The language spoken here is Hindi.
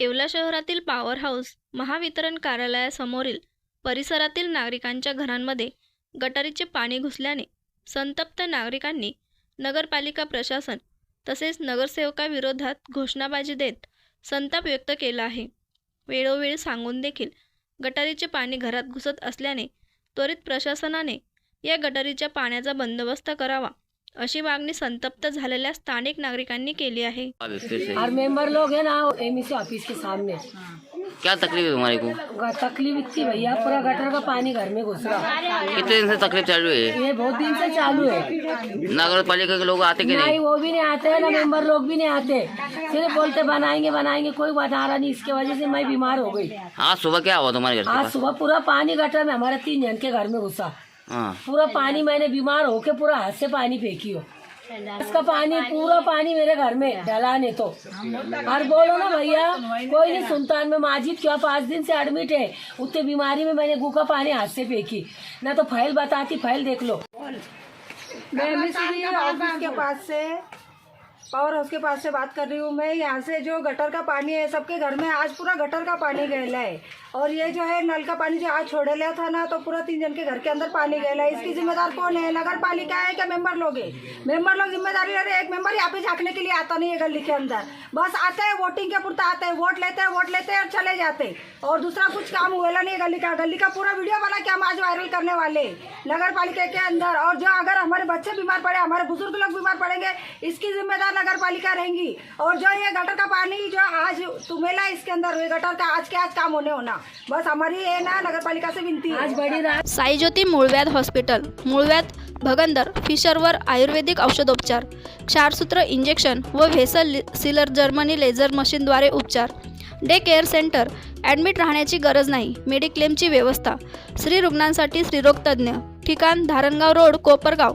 येवला शहरातील पॉवर हाऊस महावितरण कार्यालयासमोरील परिसरातील नागरिकांच्या घरांमध्ये गटारीचे पाणी घुसल्याने संतप्त नागरिकांनी नगरपालिका प्रशासन तसेच नगरसेवकाविरोधात घोषणाबाजी देत संताप व्यक्त केला आहे. वेळोवेळी सांगून देखील गटारीचे पाणी घरात घुसत असल्याने त्वरित प्रशासनाने या गटारीच्या पाण्याचा बंदोबस्त करावा. अशी मागणी संतप्त झालेल्या स्थानिक नागरिकांनी केली आहे. और मेंबर लोग है ना एमईसी ऑफ़िस के सामने। क्या तकलीफ़ है तुम्हारे को? ग- तकलीफ़ इतनी भैया पूरा गटर का पानी घर में घुस रहा। कितने दिन से तकलीफ़ चालू है ये? बहुत दिन से चालू है। नगर पालिका के लोग आते कि नहीं? नहीं वो भी नहीं आते है ना मेंबर लोग भी नहीं आते। सिर्फ़ बोलते बनाएँगे बनाएँगे कोई बता रहा नहीं इसके वजह से मैं बीमार हो गई। आज सुबह क्या हुआ तुम्हारे घर के आज पास? सुबह पूरा पानी गटर में हमारे तीन जन के घर में घुसा। हाँ। पूरा पानी मैंने बीमार होके पूरा हाथ से पानी फेंकी हो। इसका पानी पूरा पानी मेरे घर में डला ने तो। और बोलो ना भैया कोई नहीं सुनता मैं माजिद क्यों? पाँच दिन से एडमिट है। उतनी बीमारी में मैंने गू का पानी हाथ से फेंकी। ना तो फ़ाइल बताती फ़ाइल देख लो। मैं ऑफ़िस के पास से। पावर हाउस के पास से बात कर रही हूँ मैं, यहाँ से जो गटर का पानी है, सबके घर में आज पूरा गटर का पानी गहला है। और ये जो है, नल का पानी जो आज छोड़े लिया था ना तो पूरा तीन जन के घर के अंदर पानी गहला है। इसकी जिम्मेदार कौन है? नगर पालिका है क्या मेंबर लोग है? मेंबर लोग ज़िम्मेदारी ले रहे एक मेंबर यहाँ पे झाँकने के लिए आता नहीं है गली के अंदर। बस आते हैं, वोटिंग के पुरता आते हैं, वोट लेते हैं, वोट लेते हैं और चले जाते हैं। और दूसरा कुछ काम हुआ नहीं गली का। गली का पूरा वीडियो बना के हम आज वायरल करने वाले नगर पालिका के अंदर। और जो अगर हमारे बच्चे बीमार पड़े हमारे बुजुर्ग लोग बीमार पड़ेंगे इसकी जिम्मेदार नगर पालिका रहेंगी। और जो ये गटर का पानी जो आज तुम्हेला इसके अंदर ये गटर का आज के आज काम होने होना। बस हमारी ये ना नगर पालिका से विनती है। आज बड़ी रात। साईज्योती मूळव्याध हॉस्पिटल मूळव्याध भगंदर फिशरवर आयुर्वेदिक औषधोपचार क्षारसूत्र इंजेक्शन व व्हेसल सिलर जर्मनी लेझर मशीनद्वारे उपचार. डे केअर सेंटर ॲडमिट राहण्याची गरज नाही मेडिक्लेमची व्यवस्था. स्त्री रुग्णांसाठी स्त्रीरोग तज्ज्ञ. ठिकाण धारणगाव रोड कोपरगाव.